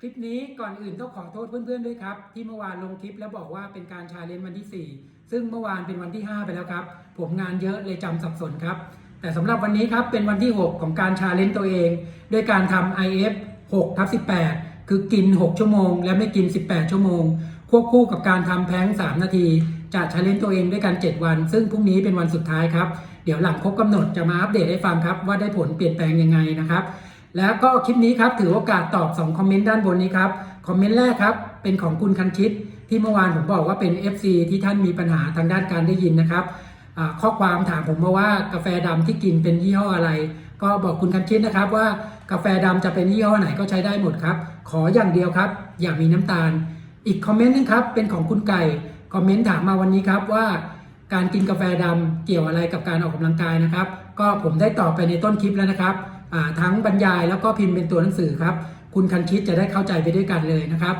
คลิปนี้ก่อนอื่นต้องขอโทษเพื่อนๆด้วยครับ ที่เมื่อวานลงคลิปแล้วบอกว่าเป็นการชาเลนจ์วันที่ 4 ซึ่งเมื่อวานเป็นวันที่ 5 ไปแล้วครับ ผมงานเยอะเลยจำสับสนครับ แต่สำหรับวันนี้ครับเป็นวันที่ 6 ของการชาเลนจ์ตัวเองด้วยการทำ IF 6ทับ18 คือกิน 6 ชั่วโมง และไม่กิน 18 ชั่วโมง ควบคู่กับการทำแพ้ง 3 นาทีจะชาเลนจ์ตัวเองด้วยกัน 7 วัน ซึ่งพรุ่งนี้เป็นวันสุดท้ายครับเดี๋ยวหลังครบกำหนดจะมาอัปเดตให้ฟังครับว่าได้ผลเปลี่ยนแปลงยังไงนะครับ แล้วก็คลิปนี้ครับถือโอกาสตอบ 2 คอมเมนต์ด้านบนนี้ครับ คอมเมนต์แรกครับ เป็นของคุณคันชิต ที่เมื่อวานผมบอกว่าเป็น FC ที่ท่านมีปัญหาทางด้านการได้ยินนะครับข้อความถามผมมาว่ากาแฟดำที่กินเป็นยี่ห้ออะไร ก็บอกคุณคันชิตนะครับว่ากาแฟดำจะเป็นยี่ห้อไหนก็ใช้ได้หมดครับ ขออย่างเดียวครับ อย่ามีน้ำตาล อีกคอมเมนต์นึงครับเป็นของคุณไก่คอมเมนต์ถามมาวันนี้ครับว่าการกินกาแฟดำเกี่ยวอะไรกับการออกกำลังกายนะครับ ก็ผมได้ตอบไปในต้นคลิปแล้วนะครับ ทั้งบรรยายแล้วก็พิมพ์เป็นตัวหนังสือครับ คุณคันชิตจะได้เข้าใจไปด้วยกันเลยนะครับ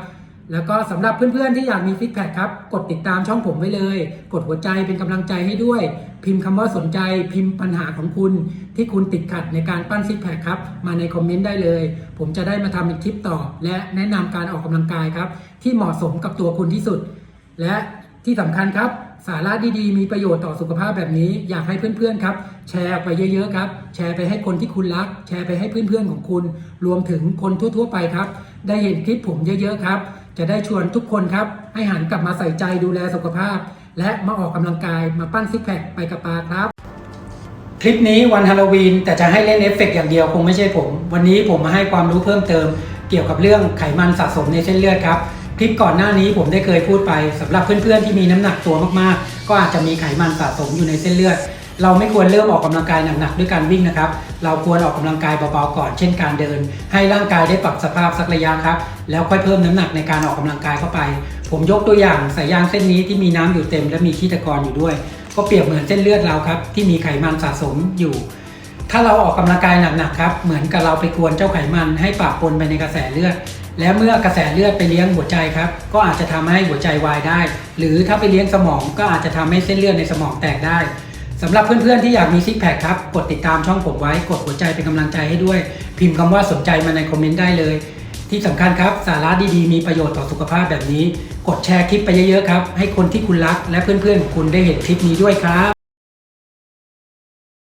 แล้วก็สำหรับเพื่อนๆที่อยากมีฟิกแพคครับ กดติดตามช่องผมไว้เลย กดหัวใจเป็นกำลังใจให้ด้วย พิมพ์คำว่าสนใจ พิมพ์ปัญหาของคุณ ที่คุณติดขัดในการปั้นซิกแพคครับ มาในคอมเมนต์ได้เลย ผมจะได้มาทำเป็นคลิปต่อ และแนะนำการออกกำลังกายครับ ที่เหมาะสมกับตัวคุณที่สุด และที่สำคัญครับ สาระดีๆ มีประโยชน์ต่อสุขภาพแบบนี้ อยากให้เพื่อนๆครับ แชร์ออกไปเยอะๆครับ แชร์ไปให้คนที่คุณรัก แชร์ไปให้เพื่อนๆของคุณ รวมถึงคนทั่วๆไปครับ ได้เห็นคลิปผมเยอะๆครับ จะได้ชวนทุกคนครับ ให้หันกลับมาใส่ใจดูแลสุขภาพ และมาออกกำลังกายมาปั้นซิกแพคไปกับปาครับคลิปนี้วันฮาโลวีนแต่จะให้เล่นเอฟเฟกต์อย่างเดียวคงไม่ใช่ผม วันนี้ผมมาให้ความรู้เพิ่มเติม เกี่ยวกับเรื่องไขมันสะสมในเส้นเลือดครับ คลิปก่อนหน้านี้ผมได้เคยพูดไปสำหรับเพื่อนๆที่มีน้ำหนักตัวมากๆ ก็อาจจะมีไขมันสะสมอยู่ในเส้นเลือด เราไม่ควรเริ่มออกกำลังกายหนักๆด้วยการวิ่งนะครับ เราควรออกกำลังกายเบาๆก่อน เช่นการเดิน ให้ร่างกายได้ปรับสภาพสักระยะครับ แล้วค่อยเพิ่มน้ำหนักในการออกกำลังกายเข้าไป ผมยกตัวอย่างสายยางเส้นนี้ที่มีน้ำอยู่เต็ม และมีขี้ตะกอนอยู่ด้วย ก็เปรียบเหมือนเส้นเลือดเราครับที่มีไขมันสะสมอยู่ถ้าเราออกกำลังกายหนักๆครับ เหมือนกับเราไปกวนเจ้าไขมันให้ปะปนไปในกระแสเลือด และเมื่อกระแสเลือดไปเลี้ยงหัวใจครับ ก็อาจจะทำให้หัวใจวายได้ หรือถ้าไปเลี้ยงสมองก็อาจจะทำให้เส้นเลือดในสมองแตกได้สำหรับเพื่อนๆที่อยากมีซิกแพคครับ กดติดตามช่องผมไว้ กดหัวใจเป็นกำลังใจให้ด้วย พิมพ์คำว่าสนใจมาในคอมเมนต์ได้เลย ที่สำคัญครับ สาระดีๆ มีประโยชน์ต่อสุขภาพแบบนี้ กดแชร์คลิปไปเยอะๆครับ ให้คนที่คุณรักและเพื่อนๆของคุณได้เห็นคลิปนี้ด้วยครับ